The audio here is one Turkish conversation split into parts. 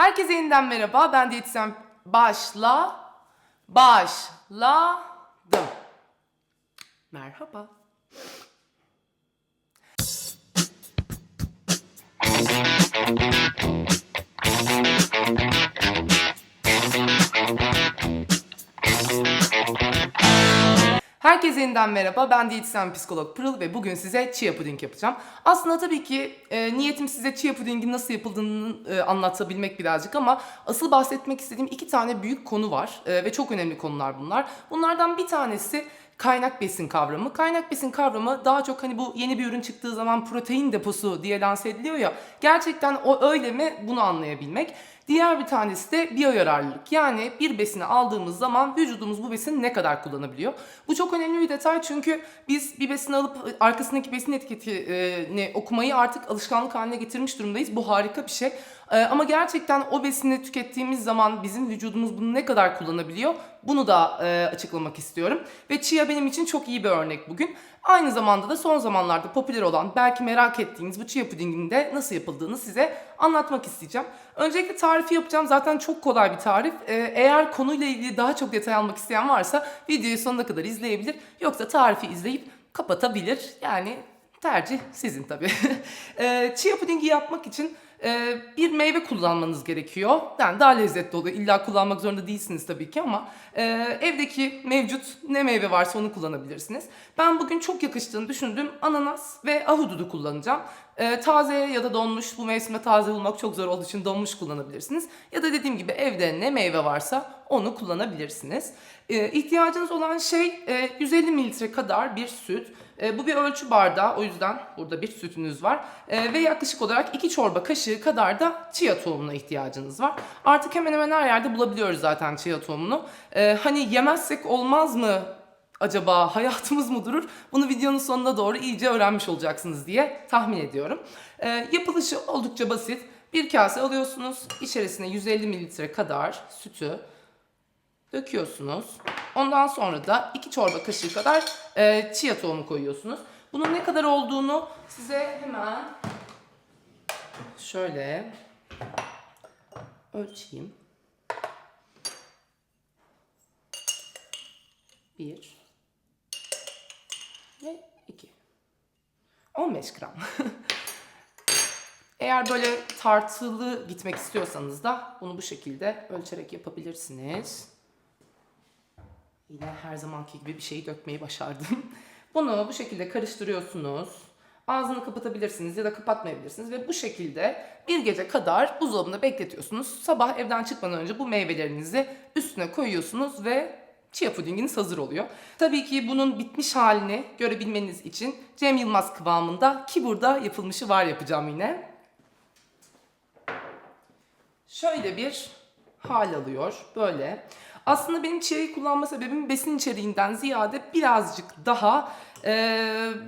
Herkese yeniden merhaba. Ben diyetisyen başla başladım. Merhaba. Herkese yeniden merhaba. Ben diyetisyen psikolog Pırıl ve bugün size chia puding yapacağım. Aslında tabii ki e, niyetim size chia pudingin nasıl yapıldığını e, anlatabilmek birazcık ama asıl bahsetmek istediğim iki tane büyük konu var e, ve çok önemli konular bunlar. Bunlardan bir tanesi kaynak besin kavramı. Kaynak besin kavramı daha çok hani bu yeni bir ürün çıktığı zaman protein deposu diye lanse ediliyor ya. Gerçekten o öyle mi bunu anlayabilmek. Diğer bir tanesi de biyojararlılık. Yani bir besini aldığımız zaman vücudumuz bu besini ne kadar kullanabiliyor? Bu çok önemli bir detay çünkü biz bir besini alıp arkasındaki besin etiketini okumayı artık alışkanlık haline getirmiş durumdayız. Bu harika bir şey. Ee, Ama gerçekten o besini tükettiğimiz zaman bizim vücudumuz bunu ne kadar kullanabiliyor? Bunu da e, açıklamak istiyorum. Ve chia benim için çok iyi bir örnek bugün. Aynı zamanda da son zamanlarda popüler olan, belki merak ettiğiniz bu chia pudinginin de nasıl yapıldığını size anlatmak isteyeceğim. Öncelikle tarifi yapacağım. Zaten çok kolay bir tarif. Ee, eğer konuyla ilgili daha çok detay almak isteyen varsa videoyu sonuna kadar izleyebilir. Yoksa tarifi izleyip kapatabilir. Yani tercih sizin tabii. Ee, chia pudingi yapmak için e, bir meyve kullanmanız gerekiyor. Yani daha lezzetli oluyor. İlla kullanmak zorunda değilsiniz tabii ki ama e, evdeki mevcut ne meyve varsa onu kullanabilirsiniz. Ben bugün çok yakıştığını düşündüğüm ananas ve ahududu kullanacağım. E, taze ya da donmuş bu mevsimde taze bulmak çok zor olduğu için donmuş kullanabilirsiniz. Ya da dediğim gibi evde ne meyve varsa onu kullanabilirsiniz. E, ihtiyacınız olan şey e, 150 mililitre kadar bir süt. E, bu bir ölçü bardağı o yüzden burada bir sütünüz var. E, ve yaklaşık olarak 2 çorba kaşığı kadar da chia tohumuna ihtiyacınız var. Artık hemen hemen her yerde bulabiliyoruz zaten chia tohumunu. E, hani yemezsek olmaz mı acaba hayatımız mı durur? Bunu videonun sonuna doğru iyice öğrenmiş olacaksınız diye tahmin ediyorum. E, yapılışı oldukça basit. Bir kase alıyorsunuz. içerisine 150 mililitre kadar sütü döküyorsunuz. Ondan sonra da 2 çorba kaşığı kadar e, chia tohumu koyuyorsunuz. Bunun ne kadar olduğunu size hemen şöyle ölçeyim. 1 ve 2 15 gram. Eğer böyle tartılı gitmek istiyorsanız da bunu bu şekilde ölçerek yapabilirsiniz. Yine her zamanki gibi bir şeyi dökmeyi başardım. Bunu bu şekilde karıştırıyorsunuz. Ağzını kapatabilirsiniz ya da kapatmayabilirsiniz ve bu şekilde bir gece kadar buzdolabında bekletiyorsunuz. Sabah evden çıkmadan önce bu meyvelerinizi üstüne koyuyorsunuz ve chia pudinginiz hazır oluyor. Tabii ki bunun bitmiş halini görebilmeniz için Cem Yılmaz kıvamında ki burada yapılmışı var yapacağım yine. Şöyle bir hal alıyor böyle. Aslında benim chia'yı kullanma sebebim besin içeriğinden ziyade birazcık daha e,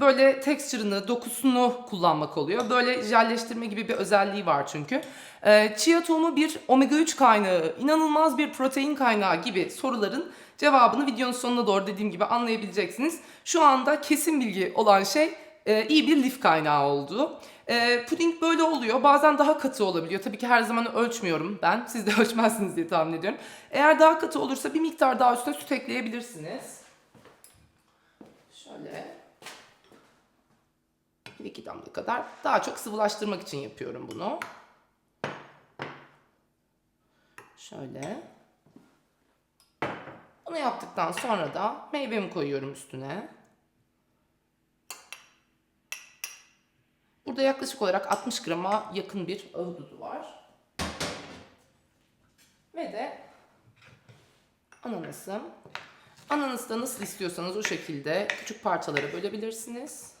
böyle texture'ını, dokusunu kullanmak oluyor. Böyle jelleştirme gibi bir özelliği var çünkü. E, chia tohumu bir omega 3 kaynağı, inanılmaz bir protein kaynağı gibi soruların cevabını videonun sonuna doğru dediğim gibi anlayabileceksiniz. Şu anda kesin bilgi olan şey e, iyi bir lif kaynağı olduğu. E, puding böyle oluyor. Bazen daha katı olabiliyor. Tabii ki her zaman ölçmüyorum ben. Siz de ölçmezsiniz diye tahmin ediyorum. Eğer daha katı olursa bir miktar daha üstüne süt ekleyebilirsiniz. Şöyle. Bir iki damla kadar. Daha çok sıvılaştırmak için yapıyorum bunu. Şöyle. Bunu yaptıktan sonra da meyvemi koyuyorum üstüne. Burada yaklaşık olarak 60 grama yakın bir ahududu var. Ve de ananasım. Ananası da nasıl istiyorsanız o şekilde küçük parçalara bölebilirsiniz.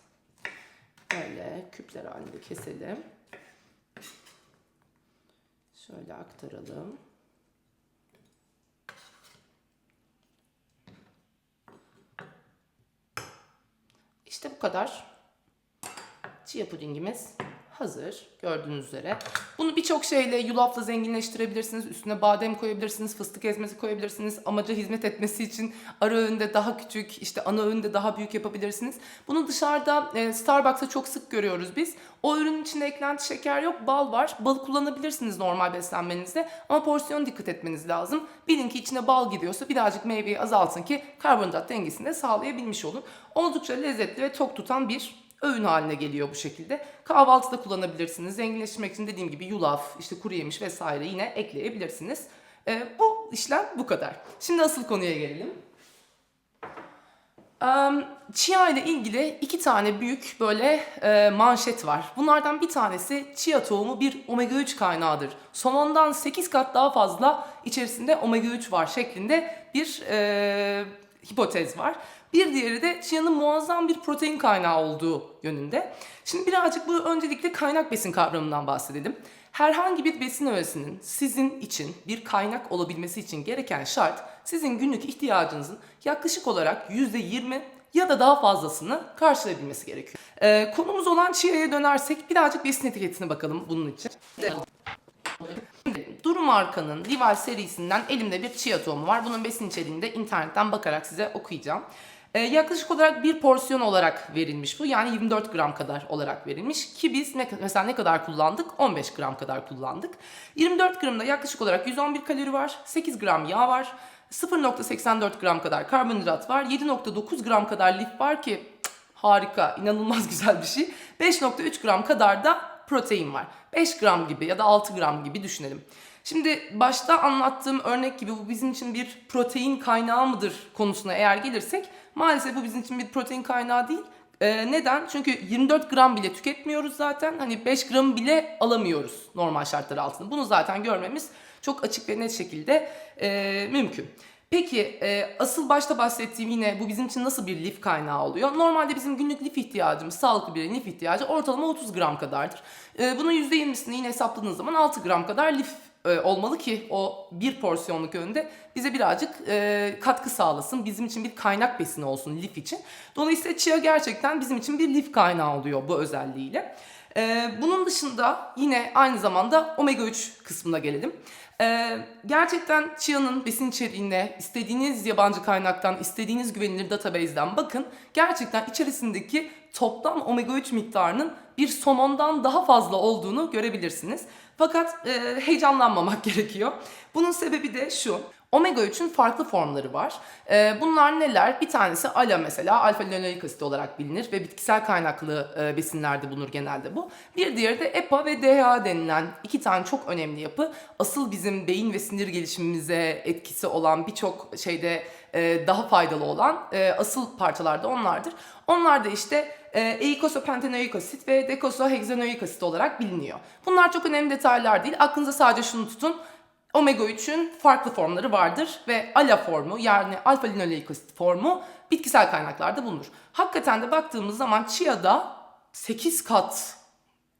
Böyle küpler halinde keselim. Şöyle aktaralım. İşte bu kadar. Chia pudingimiz hazır gördüğünüz üzere. Bunu birçok şeyle yulafla zenginleştirebilirsiniz. Üstüne badem koyabilirsiniz, fıstık ezmesi koyabilirsiniz. Amaca hizmet etmesi için ara öğünde daha küçük, işte ana öğünde daha büyük yapabilirsiniz. Bunu dışarıda e, Starbucks'ta çok sık görüyoruz biz. O ürünün içinde eklenti şeker yok, bal var. Bal kullanabilirsiniz normal beslenmenizde ama porsiyon dikkat etmeniz lazım. Bilin ki içine bal gidiyorsa birazcık meyveyi azaltın ki karbonhidrat dengesini de sağlayabilmiş olun. Oldukça lezzetli ve tok tutan bir öğün haline geliyor bu şekilde. Kahvaltıda kullanabilirsiniz. Zenginleştirmek için dediğim gibi yulaf, işte kuru yemiş vesaire yine ekleyebilirsiniz. Ee, bu işlem bu kadar. Şimdi asıl konuya gelelim. Chia ile ilgili iki tane büyük böyle e, manşet var. Bunlardan bir tanesi chia tohumu bir omega 3 kaynağıdır. Somondan 8 kat daha fazla içerisinde omega 3 var şeklinde bir e, hipotez var. Bir diğeri de chia'nın muazzam bir protein kaynağı olduğu yönünde. Şimdi birazcık bu öncelikle kaynak besin kavramından bahsedelim. Herhangi bir besin öğesinin sizin için bir kaynak olabilmesi için gereken şart sizin günlük ihtiyacınızın yaklaşık olarak %20 ya da daha fazlasını karşılayabilmesi gerekiyor. Ee, konumuz olan chia'ya dönersek birazcık besin etiketine bakalım bunun için. Duru markanın Levi serisinden elimde bir chia tohumu var. Bunun besin içeriğini de internetten bakarak size okuyacağım. Ee, yaklaşık olarak bir porsiyon olarak verilmiş bu. Yani 24 gram kadar olarak verilmiş. Ki biz ne, mesela ne kadar kullandık? 15 gram kadar kullandık. 24 gramda yaklaşık olarak 111 kalori var. 8 gram yağ var. 0.84 gram kadar karbonhidrat var. 7.9 gram kadar lif var ki harika, inanılmaz güzel bir şey. 5.3 gram kadar da protein var. 5 gram gibi ya da 6 gram gibi düşünelim. Şimdi başta anlattığım örnek gibi bu bizim için bir protein kaynağı mıdır konusuna eğer gelirsek maalesef bu bizim için bir protein kaynağı değil. Ee, neden? Çünkü 24 gram bile tüketmiyoruz zaten. Hani 5 gram bile alamıyoruz normal şartlar altında. Bunu zaten görmemiz çok açık ve net şekilde e, mümkün. Peki e, asıl başta bahsettiğim yine bu bizim için nasıl bir lif kaynağı oluyor? Normalde bizim günlük lif ihtiyacımız, sağlıklı bir lif ihtiyacı ortalama 30 gram kadardır. E, bunun %20'sini yine hesapladığınız zaman 6 gram kadar lif e, olmalı ki o bir porsiyonluk öğünde bize birazcık e, katkı sağlasın. Bizim için bir kaynak besini olsun lif için. Dolayısıyla chia gerçekten bizim için bir lif kaynağı oluyor bu özelliğiyle. E, bunun dışında yine aynı zamanda omega 3 kısmına gelelim. Ee, gerçekten Chia'nın besin içeriğine istediğiniz yabancı kaynaktan, istediğiniz güvenilir database'den bakın. Gerçekten içerisindeki toplam omega 3 miktarının bir somondan daha fazla olduğunu görebilirsiniz. Fakat e, heyecanlanmamak gerekiyor. Bunun sebebi de şu. Omega 3'ün farklı formları var. Ee, bunlar neler? Bir tanesi ALA mesela, alfa linoleik asit olarak bilinir ve bitkisel kaynaklı e, besinlerde bulunur genelde bu. Bir diğeri de EPA ve DHA denilen iki tane çok önemli yapı. Asıl bizim beyin ve sinir gelişimimize etkisi olan birçok şeyde e, daha faydalı olan e, asıl parçalar da onlardır. Onlar da işte e, eikosapentenoik asit ve dekosohexanoik asit olarak biliniyor. Bunlar çok önemli detaylar değil. Aklınıza sadece şunu tutun. Omega 3'ün farklı formları vardır ve ALA formu yani alfa linoleik asit formu bitkisel kaynaklarda bulunur. Hakikaten de baktığımız zaman chia'da 8 kat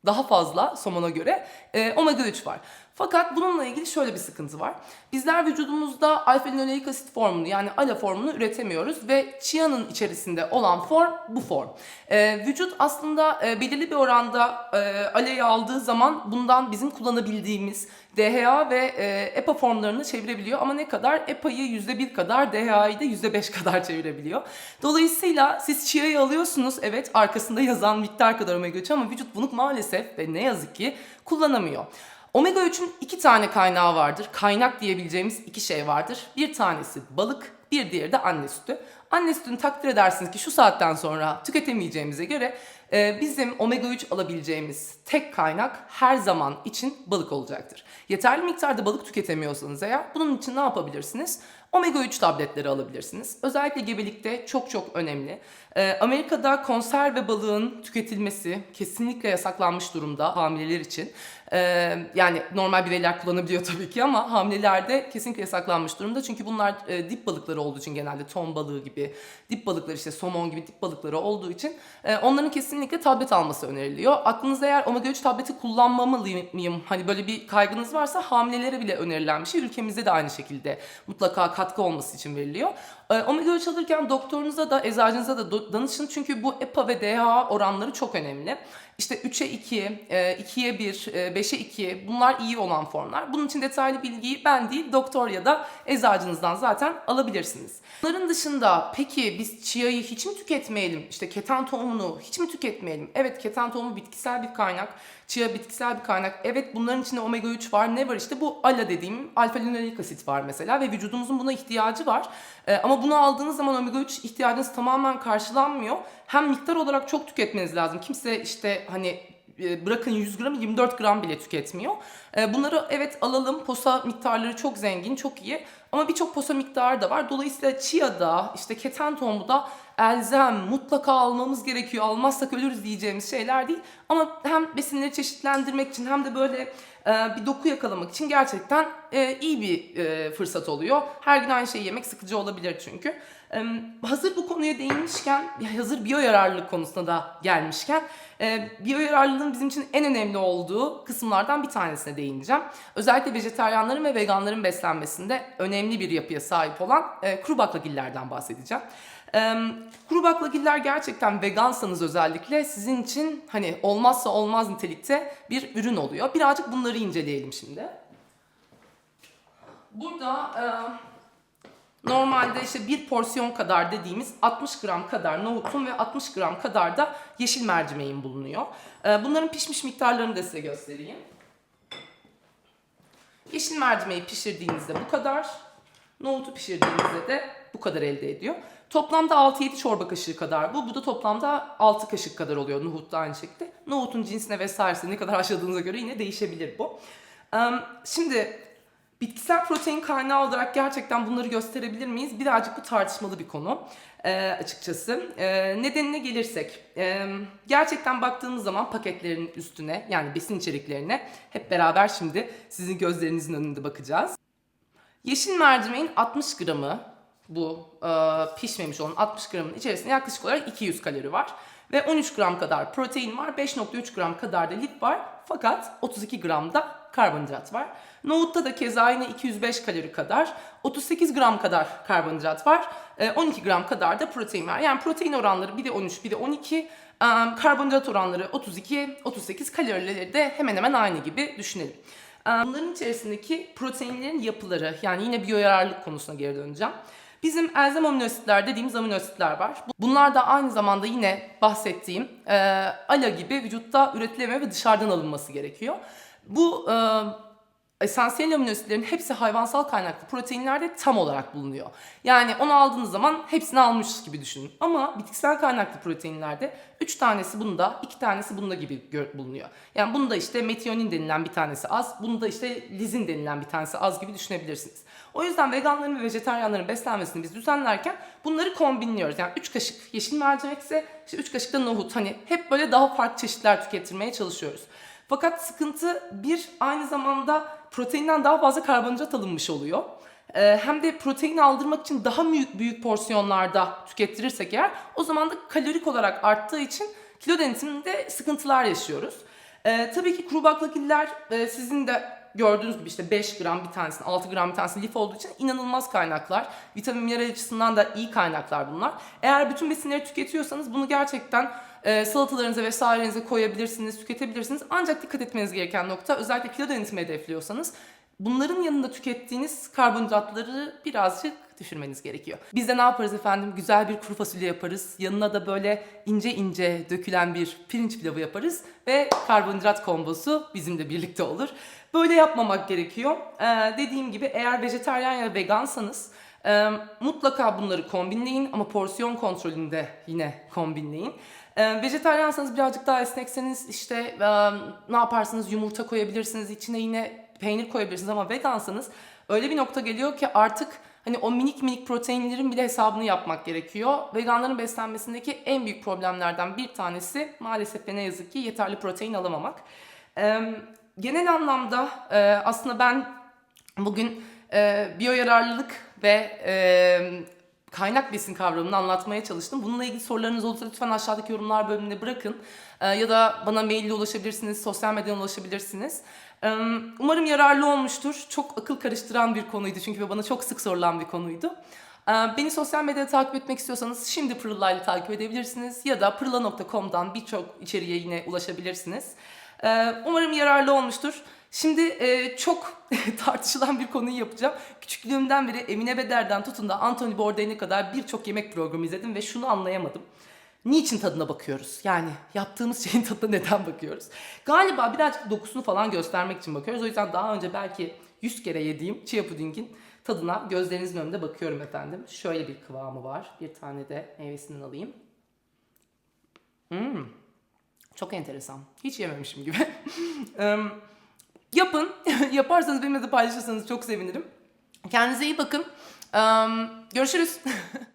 daha fazla somona göre e, omega 3 var. Fakat bununla ilgili şöyle bir sıkıntı var. Bizler vücudumuzda alfa linoleik asit formunu yani ALA formunu üretemiyoruz ve chia'nın içerisinde olan form bu form. E, vücut aslında e, belirli bir oranda e, ALA'yı aldığı zaman bundan bizim kullanabildiğimiz DHA ve e, EPA formlarını çevirebiliyor ama ne kadar? EPA'yı %1 kadar, DHA'yı da %5 kadar çevirebiliyor. Dolayısıyla siz chia'yı alıyorsunuz evet arkasında yazan miktar kadar omega 3 ama vücut bunu maalesef ve ne yazık ki kullanamıyor. Omega 3'ün iki tane kaynağı vardır. Kaynak diyebileceğimiz iki şey vardır. Bir tanesi balık, bir diğeri de anne sütü. Anne sütünü takdir edersiniz ki şu saatten sonra tüketemeyeceğimize göre bizim omega 3 alabileceğimiz tek kaynak her zaman için balık olacaktır. Yeterli miktarda balık tüketemiyorsanız eğer bunun için ne yapabilirsiniz? Omega 3 tabletleri alabilirsiniz. Özellikle gebelikte çok çok önemli. Ee, Amerika'da konserve balığın tüketilmesi kesinlikle yasaklanmış durumda hamileler için. Ee, yani normal bireyler kullanabiliyor tabii ki ama hamilelerde kesinlikle yasaklanmış durumda. Çünkü bunlar e, dip balıkları olduğu için genelde ton balığı gibi, dip balıkları işte somon gibi dip balıkları olduğu için e, onların kesinlikle tablet alması öneriliyor. Aklınızda eğer omega 3 tableti kullanmamalı mıyım? Hani böyle bir kaygınız varsa hamilelere bile önerilen bir şey. Ülkemizde de aynı şekilde mutlaka katkı olması için veriliyor. E, omega 3 alırken doktorunuza da eczacınıza da danışın çünkü bu EPA ve DHA oranları çok önemli. İşte 3'e 2, e, 2'ye 1, e, 5'e 2 bunlar iyi olan formlar. Bunun için detaylı bilgiyi ben değil doktor ya da eczacınızdan zaten alabilirsiniz. Bunların dışında peki biz chia'yı hiç mi tüketmeyelim? İşte keten tohumunu hiç mi tüketmeyelim? Evet keten tohumu bitkisel bir kaynak. Chia bitkisel bir kaynak. Evet bunların içinde omega 3 var. Ne var işte bu ALA dediğim alfa linolenik asit var mesela ve vücudumuzun buna ihtiyacı var. Ee, ama bunu aldığınız zaman omega 3 ihtiyacınız tamamen karşılanmıyor. Hem miktar olarak çok tüketmeniz lazım. Kimse işte hani e, bırakın 100 gram 24 gram bile tüketmiyor. E, Bunları evet alalım. Posa miktarları çok zengin, çok iyi. Ama birçok posa miktarı da var. Dolayısıyla chia'da, işte keten tohumu da elzem, mutlaka almamız gerekiyor. Almazsak ölürüz diyeceğimiz şeyler değil. Ama hem besinleri çeşitlendirmek için hem de böyle e, bir doku yakalamak için gerçekten e, iyi bir e, fırsat oluyor. Her gün aynı şeyi yemek sıkıcı olabilir çünkü. Hazır bu konuya değinmişken, hazır biyoyararlılık konusuna da gelmişken, e, biyoyararlılığın bizim için en önemli olduğu kısımlardan bir tanesine değineceğim. Özellikle vejetaryenlerin ve veganların beslenmesinde önemli bir yapıya sahip olan kuru baklagillerden bahsedeceğim. Kuru baklagiller gerçekten vegansanız özellikle sizin için hani olmazsa olmaz nitelikte bir ürün oluyor. Birazcık bunları inceleyelim şimdi. Burada e, normalde işte bir porsiyon kadar dediğimiz 60 gram kadar nohutun ve 60 gram kadar da yeşil mercimeğin bulunuyor. E, bunların pişmiş miktarlarını da size göstereyim. Yeşil mercimeği pişirdiğinizde bu kadar. Nohutu pişirdiğinizde de bu kadar elde ediyor. Toplamda 6-7 çorba kaşığı kadar bu. Bu da toplamda 6 kaşık kadar oluyor nohut da aynı şekilde. Nohutun cinsine vesairesine ne kadar haşladığınıza göre yine değişebilir bu. Şimdi bitkisel protein kaynağı olarak gerçekten bunları gösterebilir miyiz? Birazcık bu tartışmalı bir konu açıkçası. Nedenine gelirsek, gerçekten baktığımız zaman paketlerin üstüne yani besin içeriklerine hep beraber şimdi sizin gözlerinizin önünde bakacağız. Yeşil mercimeğin 60 gramı bu e, pişmemiş olan 60 gramın içerisinde yaklaşık olarak 200 kalori var. Ve 13 gram kadar protein var, 5.3 gram kadar da lif var. Fakat 32 gram da karbonhidrat var. Nohutta da keza yine 205 kalori kadar, 38 gram kadar karbonhidrat var, e, 12 gram kadar da protein var. Yani protein oranları biri 13, biri 12, e, karbonhidrat oranları 32, 38 kalorileri de hemen hemen aynı gibi düşünelim. Ee, Bunların içerisindeki proteinlerin yapıları yani yine biyoyararlılık konusuna geri döneceğim. Bizim elzem amino asitler dediğimiz amino asitler var. Bunlar da aynı zamanda yine bahsettiğim e, ALA gibi vücutta üretilemiyor ve dışarıdan alınması gerekiyor. Bu e, esansiyel amino asitlerin hepsi hayvansal kaynaklı proteinlerde tam olarak bulunuyor. Yani onu aldığınız zaman hepsini almış gibi düşünün. Ama bitkisel kaynaklı proteinlerde 3 tanesi bunda, 2 tanesi bunda gibi bulunuyor. Yani bunda işte metionin denilen bir tanesi az, bunda işte lizin denilen bir tanesi az gibi düşünebilirsiniz. O yüzden veganların ve vejetaryenlerin beslenmesini biz düzenlerken bunları kombinliyoruz. Yani 3 kaşık yeşil mercimekse işte 3 kaşık da nohut. Hani hep böyle daha farklı çeşitler tükettirmeye çalışıyoruz. Fakat sıkıntı bir aynı zamanda proteinden daha fazla karbonhidrat alınmış oluyor. Ee, hem de protein aldırmak için daha büyük, büyük porsiyonlarda tükettirirsek eğer o zaman da kalorik olarak arttığı için kilo denetiminde sıkıntılar yaşıyoruz. Ee, tabii ki kuru baklagiller e, sizin de gördüğünüz gibi işte 5 gram bir tanesinin 6 gram bir tanesi lif olduğu için inanılmaz kaynaklar. Vitamin mineral açısından da iyi kaynaklar bunlar. Eğer bütün besinleri tüketiyorsanız bunu gerçekten e, salatalarınıza vesairenize koyabilirsiniz, tüketebilirsiniz. Ancak dikkat etmeniz gereken nokta özellikle kilo denetimi hedefliyorsanız bunların yanında tükettiğiniz karbonhidratları birazcık düşürmeniz gerekiyor. Biz de ne yaparız efendim? Güzel bir kuru fasulye yaparız. Yanına da böyle ince ince dökülen bir pirinç pilavı yaparız ve karbonhidrat kombosu bizimle birlikte olur. Böyle yapmamak gerekiyor. Ee, dediğim gibi eğer vejetaryen ya vegansanız e, mutlaka bunları kombinleyin ama porsiyon kontrolünde yine kombinleyin. E, vejetaryansanız birazcık daha esnekseniz işte e, ne yaparsınız yumurta koyabilirsiniz içine yine peynir koyabilirsiniz ama vegansanız öyle bir nokta geliyor ki artık hani o minik minik proteinlerin bile hesabını yapmak gerekiyor. Veganların beslenmesindeki en büyük problemlerden bir tanesi maalesef ve ne yazık ki yeterli protein alamamak. E, genel anlamda e, aslında ben bugün e, biyoyararlılık ve e, kaynak besin kavramını anlatmaya çalıştım. Bununla ilgili sorularınız olursa lütfen aşağıdaki yorumlar bölümüne bırakın. E, ya da bana maille ulaşabilirsiniz, sosyal medyadan ulaşabilirsiniz. E, umarım yararlı olmuştur. Çok akıl karıştıran bir konuydu çünkü ve bana çok sık sorulan bir konuydu. Ee, Beni sosyal medyada takip etmek istiyorsanız şimdi Pırıla'yla takip edebilirsiniz ya da pırla.com'dan birçok içeriğe yine ulaşabilirsiniz. Ee, Umarım yararlı olmuştur. Şimdi e, çok tartışılan bir konuyu yapacağım. Küçüklüğümden beri Emine Beder'den tutun da Anthony Bourdain'e kadar birçok yemek programı izledim ve şunu anlayamadım. Niçin tadına bakıyoruz? Yani yaptığımız şeyin tadına neden bakıyoruz? Galiba birazcık dokusunu falan göstermek için bakıyoruz. O yüzden daha önce belki 100 kere yediğim chia pudingin tadına gözlerinizin önünde bakıyorum efendim. Şöyle bir kıvamı var. Bir tane de meyvesinden alayım. Hmm. Çok enteresan. Hiç yememişim gibi. Yapın. Yaparsanız benimle de paylaşırsanız çok sevinirim. Kendinize iyi bakın. Em, Görüşürüz.